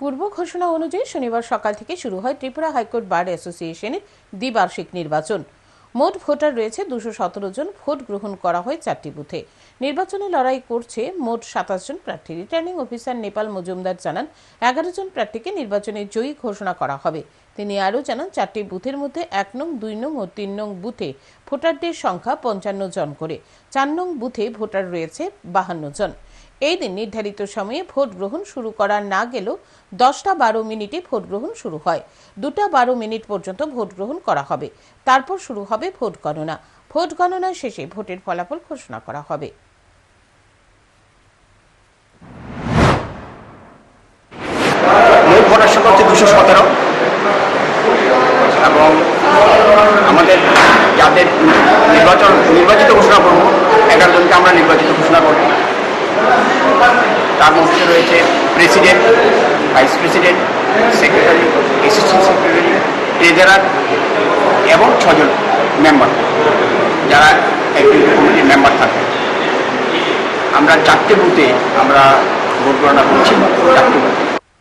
পূর্ব ঘোষণা অনুযায়ী শনিবার সকাল থেকে শুরু হয় ত্রিপুরা হাইকোর্ট বার অ্যাসোসিয়েশনের দ্বিবার্ষিক নির্বাচন। মোট ভোটার রয়েছে দুশো সতেরো জন, ভোট গ্রহণ করা হয় চারটি বুথে। নির্বাচনে লড়াই করছে মোট সাতাশ জন প্রার্থী। রিটার্নিং অফিসার নেপাল মজুমদার জানান, এগারো জন প্রার্থীকে নির্বাচনে জয়ী ঘোষণা করা হবে। তিনি আরও জানান, চারটি বুথের মধ্যে এক নং, দুই নং ও তিন নং বুথে ভোটারদের সংখ্যা পঞ্চান্ন জন করে, চার নং বুথে ভোটার রয়েছে বাহান্ন জন। এই দিন নির্ধারিত সময়ে ভোট গ্রহণ শুরু করা না গেলেও দশটা বারো মিনিটে ভোট গ্রহণ শুরু হয়। দুটা বারো মিনিট পর্যন্ত ভোট গ্রহণ করা হবে। তারপর শুরু হবে ভোট গণনা। ভোট গণনা শেষে ভোটের ফলাফল ঘোষণা করা হবে। দুশো সতেরো। এবং আমাদের যাদের নির্বাচন, নির্বাচিত ঘোষণা করব এগারো জনকে আমরা নির্বাচিত ঘোষণা করব। তার মধ্যে রয়েছে president, vice president, secretary, assistant secretary, treasurer এবং ছজন মেম্বার। যারা একটি কমিটির মেম্বার থাকে। আমরা চারটে বুথে আমরা ভোট গণনা করছি। চারটে বুথে।